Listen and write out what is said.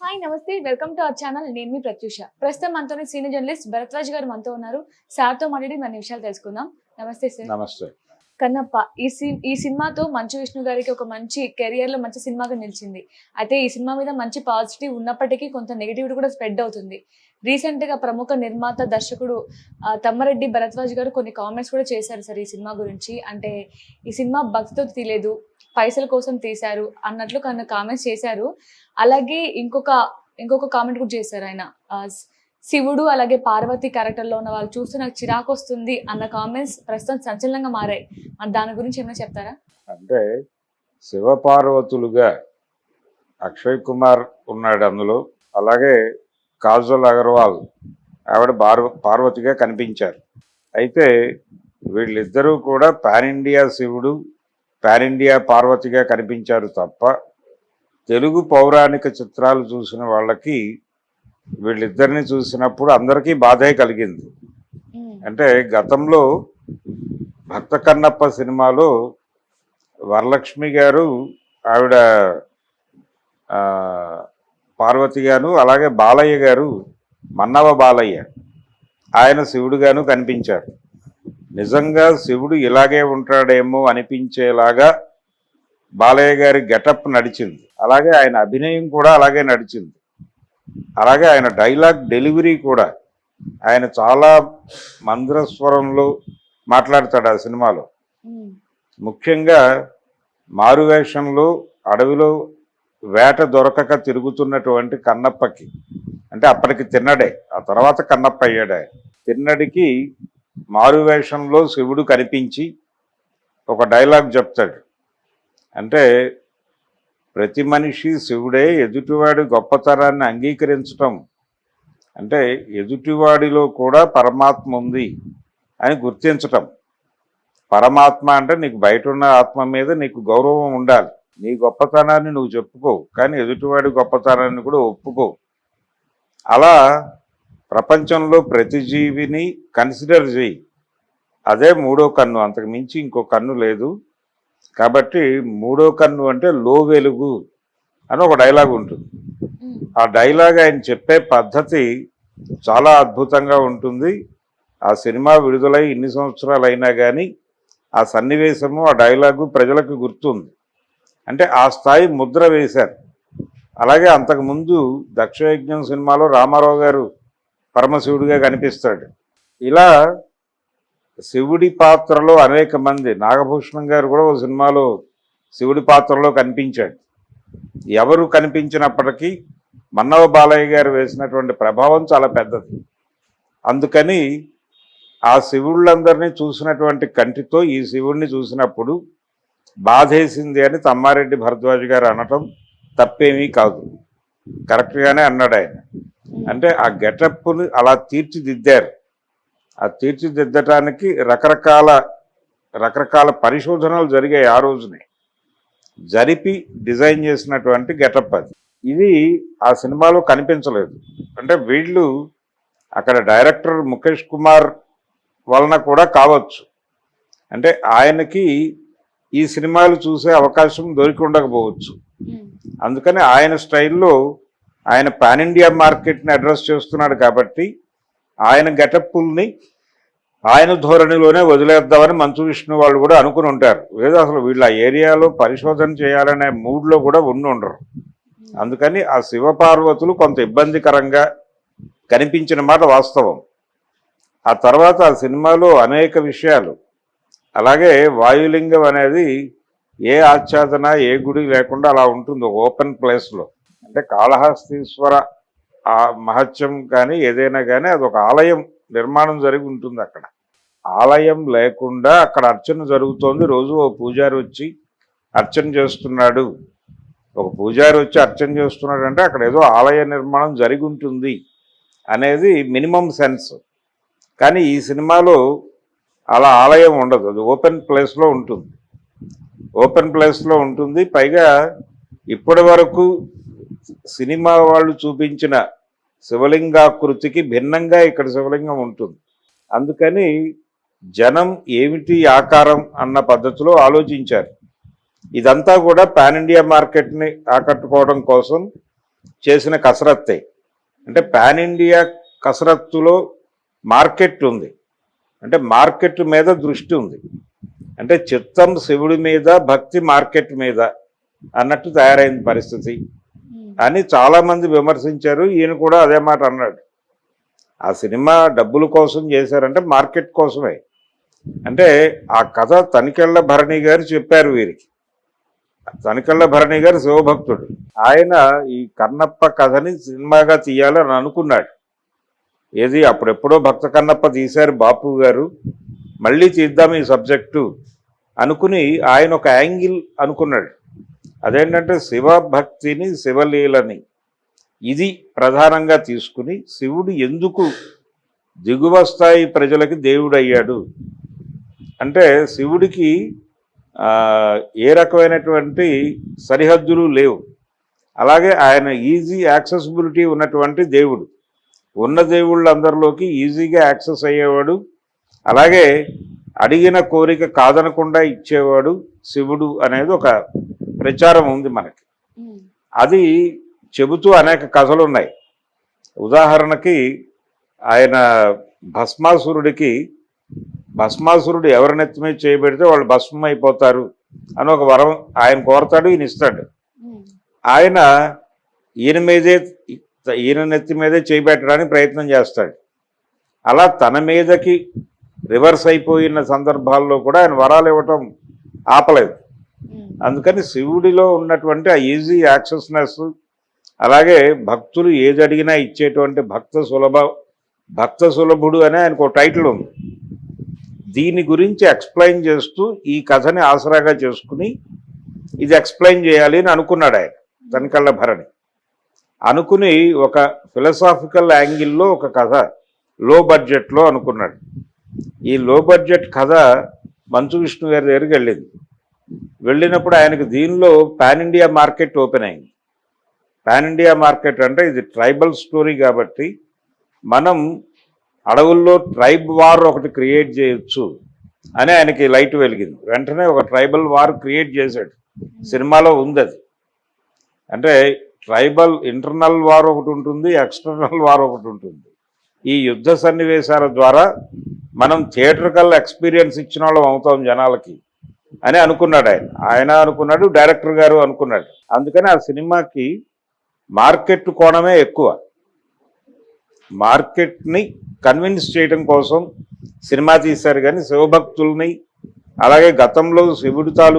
Hi నమస్తే. Welcome to our channel నేను మీ ప్రత్యూష. ప్రస్తుతం మనతోనే సీనియర్ జర్నలిస్ట్ భరద్వాజ్ గారు మనతో ఉన్నారు. సార్తో మాట్లాడి మన విషయాలు తెలుసుకుందాం. నమస్తే సార్ నమస్తే. కన్నప్ప ఈ సి ఈ సినిమాతో మంచు విష్ణు గారికి ఒక మంచి కెరియర్లో మంచి సినిమాగా నిలిచింది. అయితే ఈ సినిమా మీద మంచి పాజిటివ్ ఉన్నప్పటికీ కొంత నెగిటివిటీ కూడా స్ప్రెడ్ అవుతుంది. రీసెంట్గా ప్రముఖ నిర్మాత దర్శకుడు తమ్మారెడ్డి భరద్వాజ్ గారు కొన్ని కామెంట్స్ కూడా చేశారు సార్ ఈ సినిమా గురించి. అంటే ఈ సినిమా భక్తితో తీయలేదు పైసల కోసం తీశారు అన్నట్లు కన్ను కామెంట్స్ చేశారు. అలాగే ఇంకొక ఇంకొక కామెంట్ కూడా చేశారు ఆయన. శివుడు అలాగే పార్వతి క్యారెక్టర్లో ఉన్న వాళ్ళు చూస్తే నాకు చిరాకు వస్తుంది అన్న కామెంట్స్ ప్రస్తుతం సంచలనంగా మారాయి. మరి దాని గురించి ఏమైనా చెప్తారా? అంటే శివపార్వతులుగా అక్షయ్ కుమార్ ఉన్నాడు అందులో. అలాగే కాజల్ అగర్వాల్ ఆవిడ పార్వ పార్వతిగా కనిపించారు. అయితే వీళ్ళిద్దరూ కూడా పాన్ ఇండియా శివుడు పాన్ ఇండియా పార్వతిగా కనిపించారు తప్ప తెలుగు పౌరాణిక చిత్రాలు చూసిన వాళ్ళకి వీళ్ళిద్దరిని చూసినప్పుడు అందరికీ బాధే కలిగింది. అంటే గతంలో భక్త కన్నప్ప సినిమాలో వరలక్ష్మి గారు ఆవిడ పార్వతి గారు అలాగే బాలయ్య గారు మన్నవ బాలయ్య ఆయన శివుడుగాను కనిపించారు. నిజంగా శివుడు ఇలాగే ఉంటాడేమో అనిపించేలాగా బాలయ్య గారి గెటప్ నడిచింది. అలాగే ఆయన అభినయం కూడా అలాగే నడిచింది. అలాగే ఆయన డైలాగ్ డెలివరీ కూడా ఆయన చాలా మంద్రస్వరంలో మాట్లాడతాడు ఆ సినిమాలో. ముఖ్యంగా మారువేషంలో అడవిలో వేట దొరకక తిరుగుతున్నటువంటి కన్నప్పకి అంటే అప్పటికి తిన్నడే ఆ తర్వాత కన్నప్ప అయ్యాడే తిన్నడికి మారువేషంలో శివుడు కనిపించి ఒక డైలాగ్ చెప్తాడు. అంటే ప్రతి మనిషి శివుడే ఎదుటివాడి గొప్పతనాన్ని అంగీకరించటం. అంటే ఎదుటివాడిలో కూడా పరమాత్మ ఉంది అని గుర్తించటం. పరమాత్మ అంటే నీకు బయట ఉన్న ఆత్మ మీద నీకు గౌరవం ఉండాలి. నీ గొప్పతనాన్ని నువ్వు చెప్పుకో కానీ ఎదుటివాడి గొప్పతనాన్ని కూడా ఒప్పుకో. అలా ప్రపంచంలో ప్రతి జీవిని కన్సిడర్ చేయి. అదే మూడో కన్ను అంతకు మించి ఇంకో కన్ను లేదు. కాబట్టి మూడో కన్ను అంటే లో వెలుగు అని ఒక డైలాగ్ ఉంటుంది. ఆ డైలాగ్ ఆయన చెప్పే పద్ధతి చాలా అద్భుతంగా ఉంటుంది. ఆ సినిమా విడుదలై ఇన్ని సంవత్సరాలు అయినా కానీ ఆ సన్నివేశము ఆ డైలాగు ప్రజలకు గుర్తుంది. అంటే ఆ స్థాయి ముద్ర వేశారు. అలాగే అంతకుముందు దక్షయజ్ఞం సినిమాలో రామారావు గారు పరమశివుడిగా కనిపిస్తాడు. ఇలా శివుడి పాత్రలో అనేక మంది నాగభూషణం గారు కూడా ఓ సినిమాలో శివుడి పాత్రలో కనిపించాడు. ఎవరు కనిపించినప్పటికీ మన్నవ బాలయ్య గారు వేసినటువంటి ప్రభావం చాలా పెద్దది. అందుకని ఆ శివుళ్ళందరినీ చూసినటువంటి కంటితో ఈ శివుణ్ణి చూసినప్పుడు బాధేసింది అని తమ్మారెడ్డి భరద్వాజ్ గారు అనటం తప్పేమీ కాదు. కరెక్ట్గానే అన్నాడు ఆయన అంటే ఆ గెటప్ని అలా తీర్చిదిద్దారు. ఆ తీర్చిదిద్దటానికి రకరకాల రకరకాల పరిశోధనలు జరిగాయి ఆ రోజునే. జరిపి డిజైన్ చేసినటువంటి గెటప్ అది. ఇది ఆ సినిమాలో కనిపించలేదు. అంటే వీళ్ళు అక్కడ డైరెక్టర్ ముఖేష్ కుమార్ వలన కూడా కావచ్చు. అంటే ఆయనకి ఈ సినిమాలు చూసే అవకాశం దొరికి ఉండకపోవచ్చు. అందుకని ఆయన స్టైల్లో ఆయన పాన్ ఇండియా మార్కెట్ని అడ్రస్ చేస్తున్నాడు కాబట్టి ఆయన గెటప్పుల్ని ఆయన ధోరణిలోనే వదిలేద్దామని మంచు విష్ణు వాళ్ళు కూడా అనుకుని ఉంటారు. లేదా అసలు వీళ్ళు ఆ ఏరియాలో పరిశోధన చేయాలనే మూడ్లో కూడా ఉండి ఉండరు. అందుకని ఆ శివపార్వతులు కొంత ఇబ్బందికరంగా కనిపించిన మాట వాస్తవం. ఆ తర్వాత ఆ సినిమాలో అనేక విషయాలు. అలాగే వాయులింగం అనేది ఏ ఆచ్ఛాదన ఏ గుడి లేకుండా అలా ఉంటుంది ఓపెన్ ప్లేస్లో. అంటే కాళహస్తీశ్వర ఆ మహత్యం కానీ ఏదైనా కానీ అది ఒక ఆలయం నిర్మాణం జరిగి ఉంటుంది అక్కడ. ఆలయం లేకుండా అక్కడ అర్చన జరుగుతోంది. రోజు ఓ పూజారి వచ్చి అర్చన చేస్తున్నాడు. ఒక పూజారి వచ్చి అర్చన చేస్తున్నాడు అంటే అక్కడ ఏదో ఆలయ నిర్మాణం జరిగి ఉంటుంది అనేది మినిమం సెన్స్. కానీ ఈ సినిమాలో అలా ఆలయం ఉండదు. అది ఓపెన్ ప్లేస్లో ఉంటుంది. ఓపెన్ ప్లేస్లో ఉంటుంది. పైగా ఇప్పటి వరకు సినిమా వాళ్ళు చూపించిన శివలింగాకృతికి భిన్నంగా ఇక్కడ శివలింగం ఉంటుంది. అందుకని జనం ఏమిటి ఆకారం అన్న పద్ధతిలో ఆలోచించారు. ఇదంతా కూడా పాన్ ఇండియా మార్కెట్ని ఆకట్టుకోవడం కోసం చేసిన కసరత్తే. అంటే పాన్ ఇండియా కసరత్తులో మార్కెట్ ఉంది. అంటే మార్కెట్ మీద దృష్టి ఉంది. అంటే చిత్తం శివుడి మీద భక్తి మార్కెట్ మీద అన్నట్టు తయారైన పరిస్థితి. Hmm. అని చాలామంది విమర్శించారు. ఈయన కూడా అదే మాట అన్నాడు. ఆ సినిమా డబ్బుల కోసం చేశారంటే మార్కెట్ కోసమే. అంటే ఆ కథ తనికెళ్ళ భరణి గారు చెప్పారు వీరికి. తనికెళ్ళ భరణి గారు శివభక్తుడు. ఆయన ఈ కన్నప్ప కథని సినిమాగా తీయాలని అనుకున్నాడు. ఏది అప్పుడెప్పుడో భక్త కన్నప్ప తీశారు బాపు గారు. మళ్ళీ తీద్దాం ఈ సబ్జెక్టు అనుకుని ఆయన ఒక యాంగిల్ అనుకున్నాడు. అదేంటంటే శివభక్తిని శివలీలని ఇది ప్రధానంగా తీసుకుని శివుడు ఎందుకు దిగువ స్థాయి ప్రజలకి దేవుడు అయ్యాడు అంటే శివుడికి ఏ రకమైనటువంటి సరిహద్దులు లేవు. అలాగే ఆయన ఈజీ యాక్సెసిబిలిటీ ఉన్నటువంటి దేవుడు. ఉన్న దేవుళ్ళందరిలోకి ఈజీగా యాక్సెస్ అయ్యేవాడు. అలాగే అడిగిన కోరిక కాదనకుండా ఇచ్చేవాడు శివుడు అనేది ఒక ప్రచారం ఉంది మనకి. అది చెబుతూ అనేక కథలు ఉన్నాయి ఉదాహరణకి ఆయన భస్మాసురుడికి భస్మాసురుడు ఎవరి నెత్తి మీద చేయబెడితే వాళ్ళు భస్మం అయిపోతారు అని ఒక వరం ఆయన కోరతాడు ఈయన ఇస్తాడు. ఆయన ఈయన మీదే ఈయన నెత్తి మీదే చేయబెట్టడానికి ప్రయత్నం చేస్తాడు. అలా తన మీదకి రివర్స్ అయిపోయిన సందర్భాల్లో కూడా ఆయన వరాలు ఇవ్వటం ఆపలేదు. Hmm. అందుకని శివుడిలో ఉన్నటువంటి ఆ ఈజీ యాక్సెస్నెస్ అలాగే భక్తులు ఏది అడిగినా ఇచ్చేటువంటి భక్త సులభ భక్త సులభుడు అనే ఆయనకు ఒక టైటిల్ ఉంది. దీని గురించి ఎక్స్ప్లెయిన్ చేస్తూ ఈ కథని ఆసరాగా చేసుకుని ఇది ఎక్స్ప్లెయిన్ చేయాలి అని అనుకున్నాడు ఆయన తనకళ్ళ భరణి. అనుకుని ఒక ఫిలసాఫికల్ యాంగిల్లో ఒక కథ లో బడ్జెట్లో అనుకున్నాడు. ఈ లో బడ్జెట్ కథ మంచు విష్ణు గారి దగ్గరికి వెళ్ళింది. వెళ్ళినప్పుడు ఆయనకు దీనిలో పాన్ ఇండియా మార్కెట్ ఓపెన్ అయింది. పాన్ ఇండియా మార్కెట్ అంటే ఇది ట్రైబల్ స్టోరీ కాబట్టి మనం అడవుల్లో ట్రైబ్ వార్ ఒకటి క్రియేట్ చేయొచ్చు అని ఆయనకి లైట్ వెలిగింది. వెంటనే ఒక ట్రైబల్ వార్ క్రియేట్ చేశాడు. సినిమాలో ఉంది అది. అంటే ట్రైబల్ ఇంటర్నల్ వార్ ఒకటి ఉంటుంది ఎక్స్టర్నల్ వార్ ఒకటి ఉంటుంది. ఈ యుద్ధ సన్నివేశాల ద్వారా మనం థియేటర్కల్ ఎక్స్పీరియన్స్ ఇచ్చిన వాళ్ళం అవుతాం జనాలకి. అని అనుకున్నాడు ఆయన. ఆయన అనుకున్నాడు డైరెక్టర్ గారు అనుకున్నాడు. అందుకని ఆ సినిమాకి మార్కెట్ కోణమే ఎక్కువ. మార్కెట్ని కన్విన్స్ చేయడం కోసం సినిమా తీశారు కానీ శివభక్తుల్ని అలాగే గతంలో శివుడు తాలూ